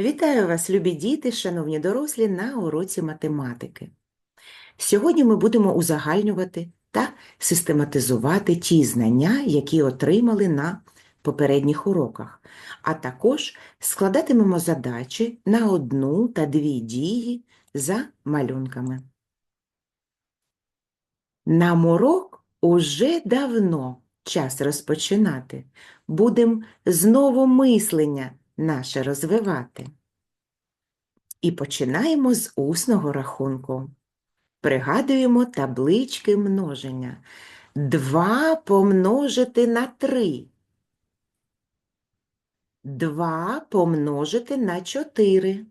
Вітаю вас, любі діти, шановні дорослі, на уроці математики. Сьогодні ми будемо узагальнювати та систематизувати ті знання, які отримали на попередніх уроках, а також складатимемо задачі на одну та дві дії за малюнками. Нам урок уже давно час розпочинати. Будем знову мислення наше розвивати. І починаємо з усного рахунку. Пригадуємо таблички множення. 2 помножити на 3. 2 помножити на 4.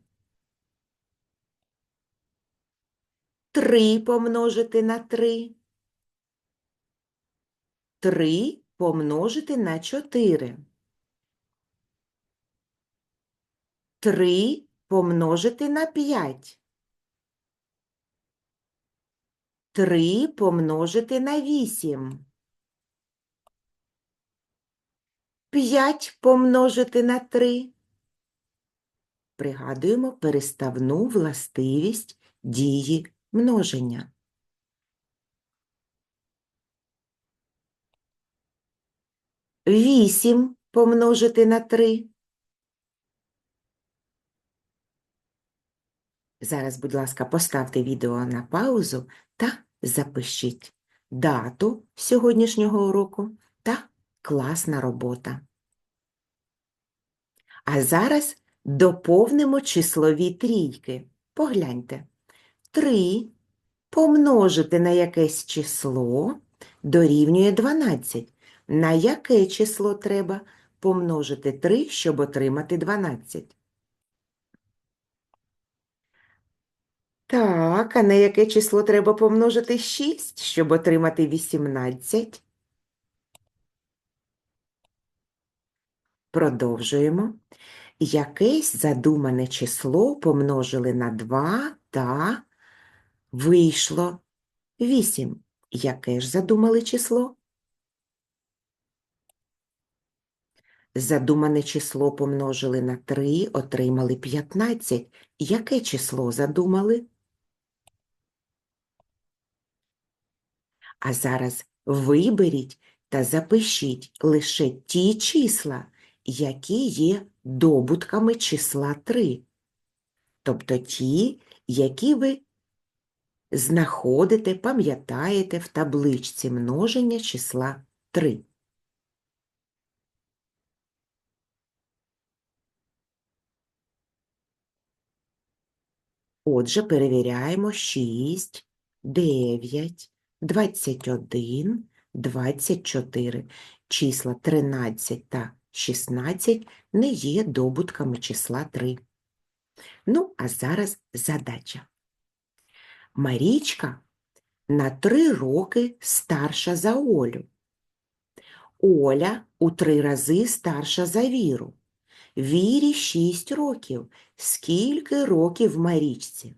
3 помножити на 3. 3 помножити на 4. 3 помножити на 5. 3 помножити на 8. 5 помножити на 3. Пригадуємо переставну властивість дії множення. Вісім помножити на 3. Зараз, будь ласка, поставте відео на паузу та запишіть дату сьогоднішнього уроку та класна робота. А зараз доповнимо числові трійки. Погляньте. 3 помножити на якесь число дорівнює 12. На яке число треба помножити 3, щоб отримати 12? Так, а на яке число треба помножити 6, щоб отримати 18? Продовжуємо. Якесь задумане число помножили на 2 та вийшло 8. Яке ж задумали число? Задумане число помножили на 3, отримали 15. Яке число задумали? А зараз виберіть та запишіть лише ті числа, які є добутками числа 3. Тобто ті, які ви знаходите, пам'ятаєте в табличці множення числа 3. Отже, перевіряємо 6, 9, 21, 24. Числа 13 та 16 не є добутками числа 3. Ну, а зараз задача. Марічка на 3 роки старша за Олю. Оля у 3 рази старша за Віру. Вірі 6 років. Скільки років Марічці?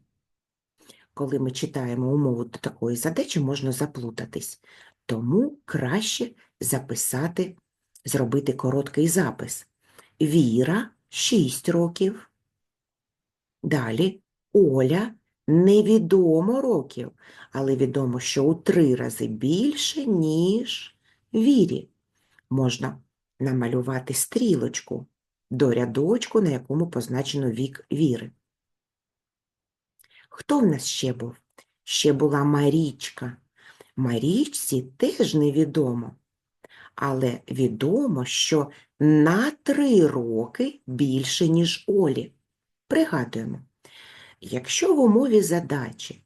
Коли ми читаємо умову до такої задачі, можна заплутатись. Тому краще записати, зробити короткий запис. Віра 6 років. Далі Оля невідомо років, але відомо, що у три рази більше, ніж Вірі. Можна намалювати стрілочку до рядочку, на якому позначено вік Віри. Хто в нас ще був? Ще була Марічка. Марічці теж невідомо, але відомо, що на три роки більше, ніж Олі. Пригадуємо, якщо в умові задачі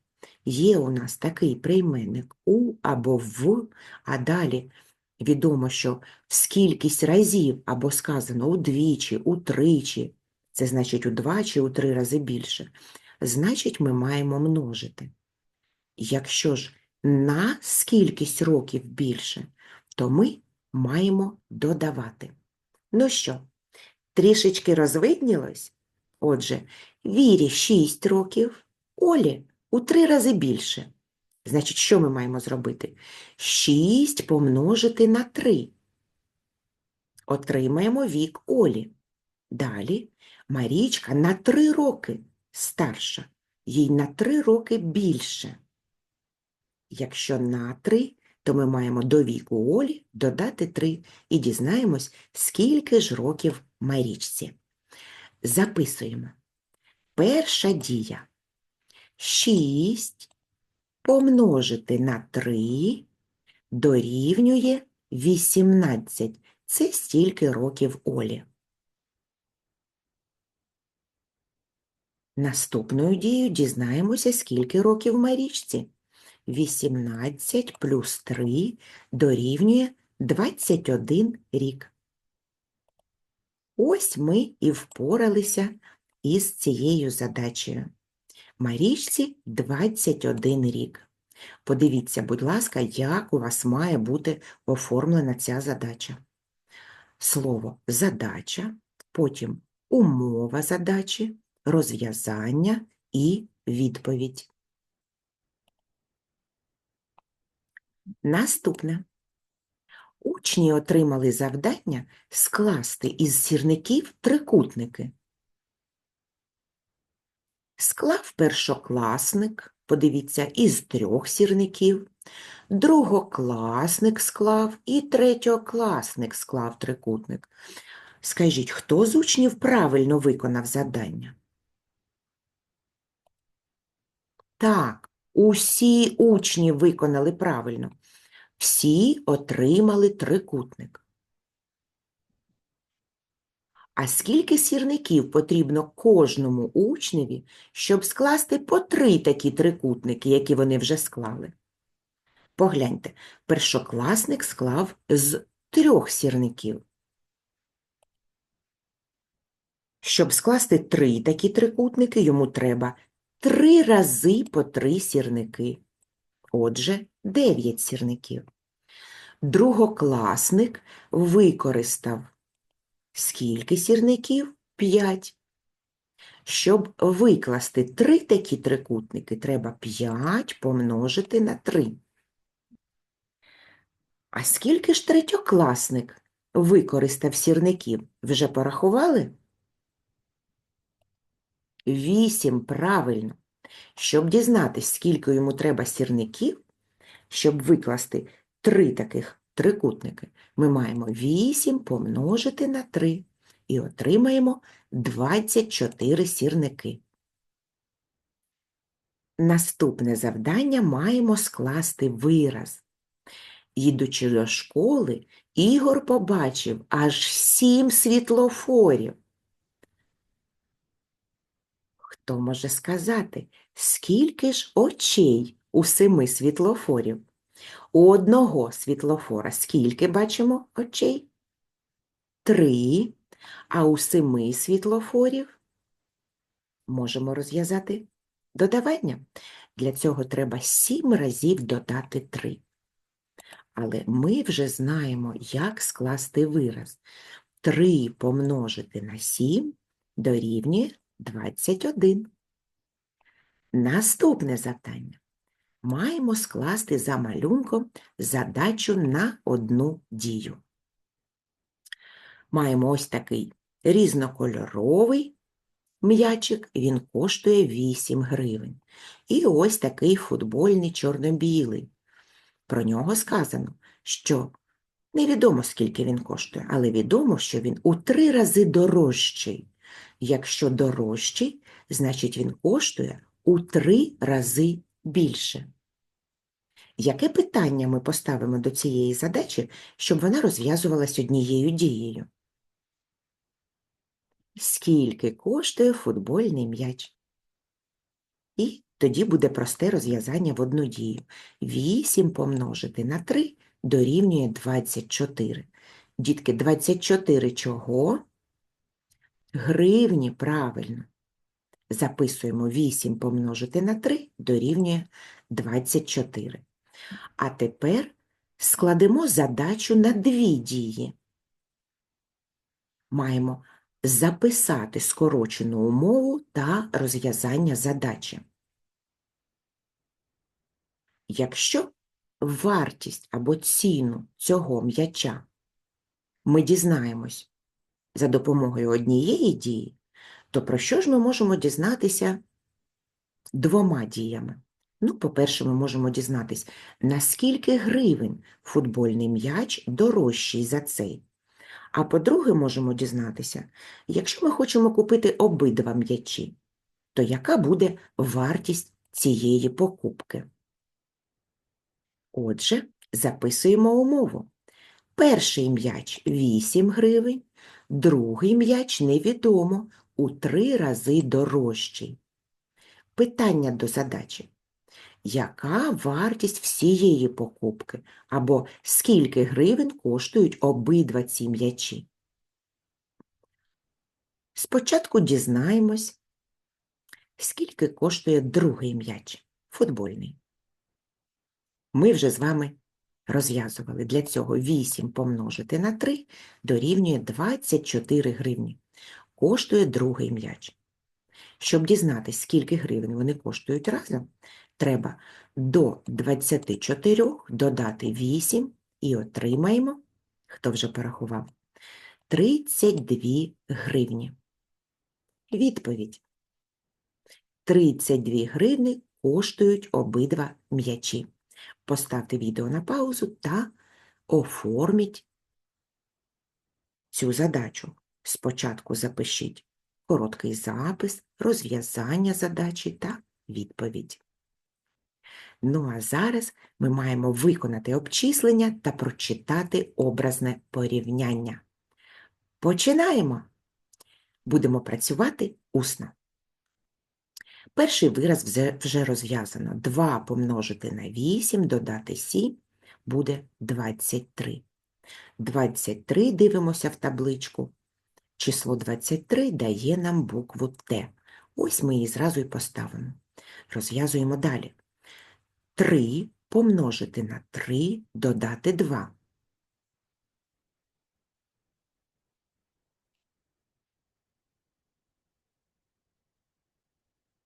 є у нас такий прийменник у або в, а далі відомо, що в скількись разів або сказано удвічі, утричі, це значить у два чи у три рази більше, значить ми маємо множити. Якщо ж на скількись років більше, то ми маємо додавати. Ну що, трішечки розвиднілось? Отже, Вірі 6 років, Олі у 3 рази більше. Значить, що ми маємо зробити? 6 помножити на 3. Отримаємо вік Олі. Далі Марічка на три роки старша, їй на три роки більше. Якщо на три, то ми маємо до віку Олі додати три і дізнаємось, скільки ж років Марічці. Записуємо. Перша дія. 6 помножити на 3 дорівнює 18. Це стільки років Олі. Наступною дією дізнаємося, скільки років Марічці. 18 плюс 3 дорівнює 21 рік. Ось ми і впоралися із цією задачею. Марічці 21 рік. Подивіться, будь ласка, як у вас має бути оформлена ця задача. Слово задача, потім умова задачі, розв'язання і відповідь. Наступне. Учні отримали завдання скласти із сірників трикутники. Склав першокласник, подивіться, із трьох сірників, другокласник склав і третьокласник склав трикутник. Скажіть, хто з учнів правильно виконав завдання? Так, усі учні виконали правильно. Всі отримали трикутник. А скільки сірників потрібно кожному учневі, щоб скласти по три такі трикутники, які вони вже склали? Погляньте, першокласник склав з трьох сірників. Щоб скласти три такі трикутники, йому треба три рази по три сірники. Отже, дев'ять сірників. Другокласник використав скільки сірників? П'ять. Щоб викласти три такі трикутники, треба 5 помножити на 3. А скільки ж третьокласник використав сірників? Вже порахували? Вісім, правильно. Щоб дізнатись, скільки йому треба сірників, щоб викласти три таких трикутники, ми маємо 8 помножити на 3 і отримаємо 24 сірники. Наступне завдання маємо скласти вираз. Їдучи до школи, Ігор побачив аж сім світлофорів. Хто може сказати, скільки ж очей у семи світлофорів? У одного світлофора скільки бачимо очей? Три. А у семи світлофорів можемо розв'язати додавання. Для цього треба сім разів додати три. Але ми вже знаємо, як скласти вираз. 3 помножити на 7 дорівнює 21. Наступне завдання. Маємо скласти за малюнком задачу на одну дію. Маємо ось такий різнокольоровий м'ячик, він коштує 8 гривень. І ось такий футбольний чорно-білий. Про нього сказано, що невідомо, скільки він коштує, але відомо, що він у три рази дорожчий. Якщо дорожчий, значить він коштує у три рази більше. Яке питання ми поставимо до цієї задачі, щоб вона розв'язувалась однією дією? Скільки коштує футбольний м'яч? І тоді буде просте розв'язання в одну дію. 8 помножити на 3 дорівнює 24. Дітки, 24 чого? Гривні, правильно. Записуємо 8 помножити на 3 дорівнює 24. А тепер складемо задачу на дві дії. Маємо записати скорочену умову та розв'язання задачі. Якщо вартість або ціну цього м'яча ми дізнаємось за допомогою однієї дії, то про що ж ми можемо дізнатися двома діями? Ну, по-перше, ми можемо дізнатись, наскільки гривень футбольний м'яч дорожчий за цей. А по-друге, можемо дізнатися, якщо ми хочемо купити обидва м'ячі, то яка буде вартість цієї покупки? Отже, записуємо умову. Перший м'яч 8 гривень, другий м'яч невідомо у три рази дорожчий. Питання до задачі. Яка вартість всієї покупки? Або скільки гривень коштують обидва ці м'ячі? Спочатку дізнаємось, скільки коштує другий м'яч футбольний. Ми вже з вами розв'язували. Для цього 8 помножити на 3 дорівнює 24 гривні. Коштує другий м'яч. Щоб дізнатися, скільки гривень вони коштують разом, треба до 24 додати 8 і отримаємо, хто вже порахував, 32 гривні. Відповідь. 32 гривні коштують обидва м'ячі. Поставте відео на паузу та оформіть цю задачу. Спочатку запишіть короткий запис, розв'язання задачі та відповідь. Ну а зараз ми маємо виконати обчислення та прочитати образне порівняння. Починаємо! Будемо працювати усно. Перший вираз вже- розв'язано. 2 помножити на 8, додати 7 буде 23. 23 дивимося в табличку. Число 23 дає нам букву Т. Ось ми її зразу і поставимо. Розв'язуємо далі. 3 помножити на 3, додати 2.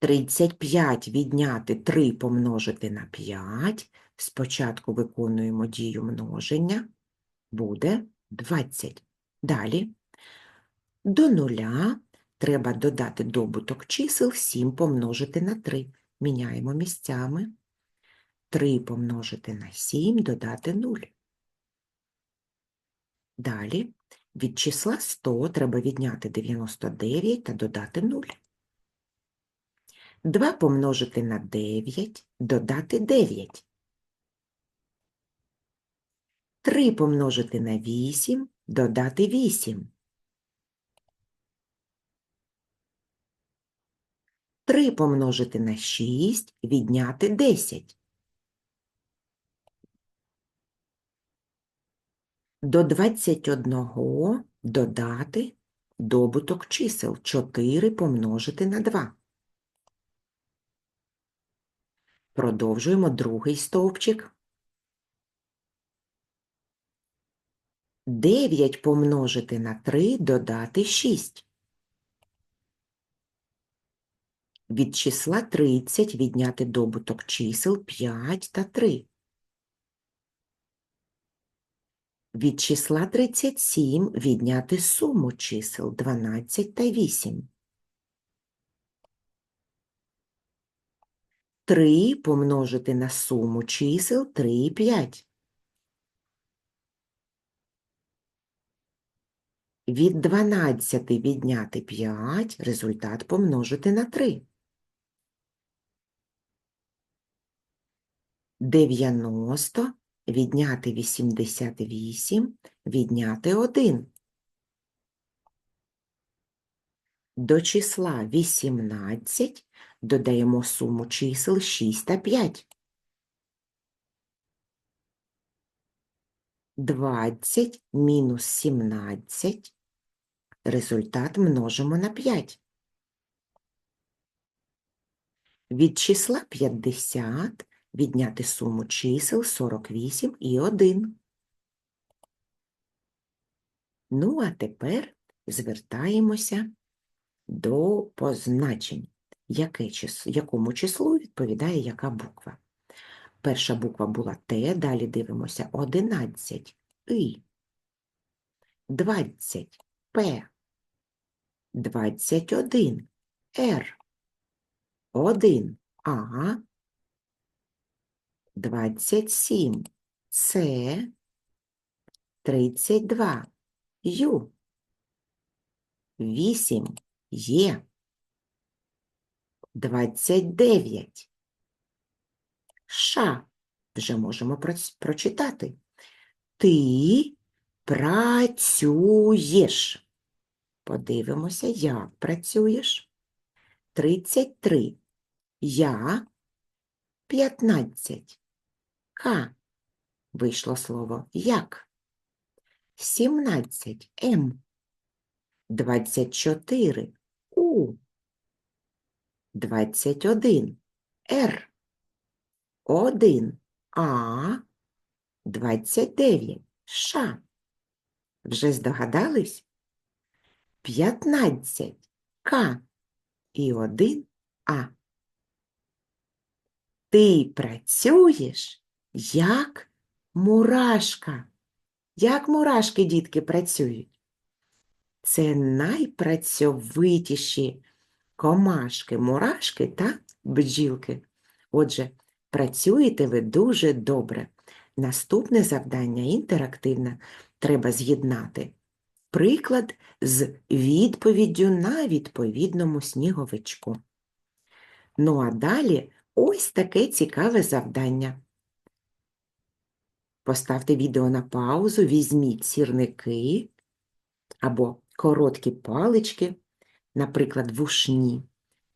Тридцять п'ять відняти 3 помножити на 5. Спочатку виконуємо дію множення. Буде 20. Далі. До нуля треба додати добуток чисел 7 помножити на 3. Міняємо місцями. 3 помножити на 7 додати 0. Далі від числа 100 треба відняти 99 та додати 0. 2 помножити на 9 додати 9. 3 помножити на 8 додати 8. 3 помножити на 6 відняти 10. До 21 додати добуток чисел 4 помножити на 2. Продовжуємо другий стовпчик. 9 помножити на 3 додати 6. Від числа 30 відняти добуток чисел 5 та 3. Від числа 37 відняти суму чисел 12 та 8. 3 помножити на суму чисел 3 і 5. Від 12 відняти 5, результат помножити на 3. 90 відняти 88, відняти 1. До числа 18 додаємо суму чисел 6 та 5. 20 мінус 17. Результат множимо на 5. Від числа 50 відняти суму чисел 48 і 1. Ну, а тепер звертаємося до позначень. Яке число, якому числу відповідає яка буква? Перша буква була Т, далі дивимося 11 І, 20 П, 21. Р. 1. А. 27. С. 32. Ю. 8. Є. 29. Ша. Вже можемо прочитати. Ти працюєш. Подивимося, як працюєш. 33. Я 15. К. Вийшло слово як. 17. М. 24. У. 21. Р. 1. А. 29. Ш. Вже здогадались? 15. К. І 1. А. Ти працюєш як мурашка. Як мурашки, дітки, працюють? Це найпрацьовитіші комашки, мурашки та бджілки. Отже, працюєте ви дуже добре. Наступне завдання інтерактивне. Треба з'єднати приклад з відповіддю на відповідному сніговичку. Ну а далі ось таке цікаве завдання. Поставте відео на паузу, візьміть сірники або короткі палички, наприклад, вушні,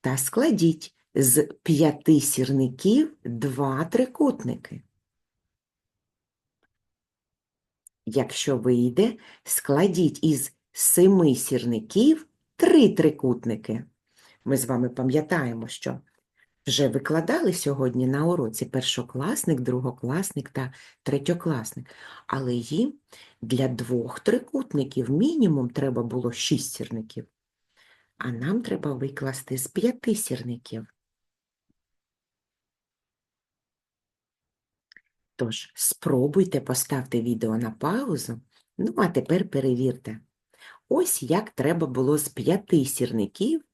та складіть з п'яти сірників два трикутники. Якщо вийде, складіть із семи сірників три трикутники. Ми з вами пам'ятаємо, що вже викладали сьогодні на уроці першокласник, другокласник та третьокласник, але їм для двох трикутників мінімум треба було шість сірників, а нам треба викласти з п'яти сірників. Тож, спробуйте поставте відео на паузу, ну а тепер перевірте. Ось як треба було з п'яти сірників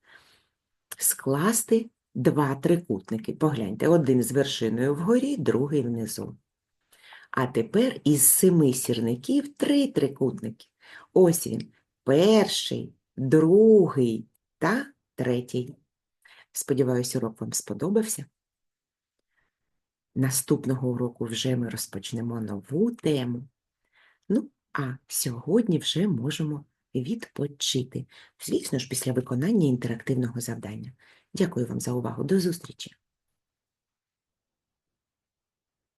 скласти два трикутники. Погляньте, один з вершиною вгорі, другий внизу. А тепер із семи сірників три трикутники. Ось він, перший, другий та третій. Сподіваюся, урок вам сподобався. Наступного уроку вже ми розпочнемо нову тему. Ну, а сьогодні вже можемо відпочити. Звісно ж, після виконання інтерактивного завдання. Дякую вам за увагу. До зустрічі!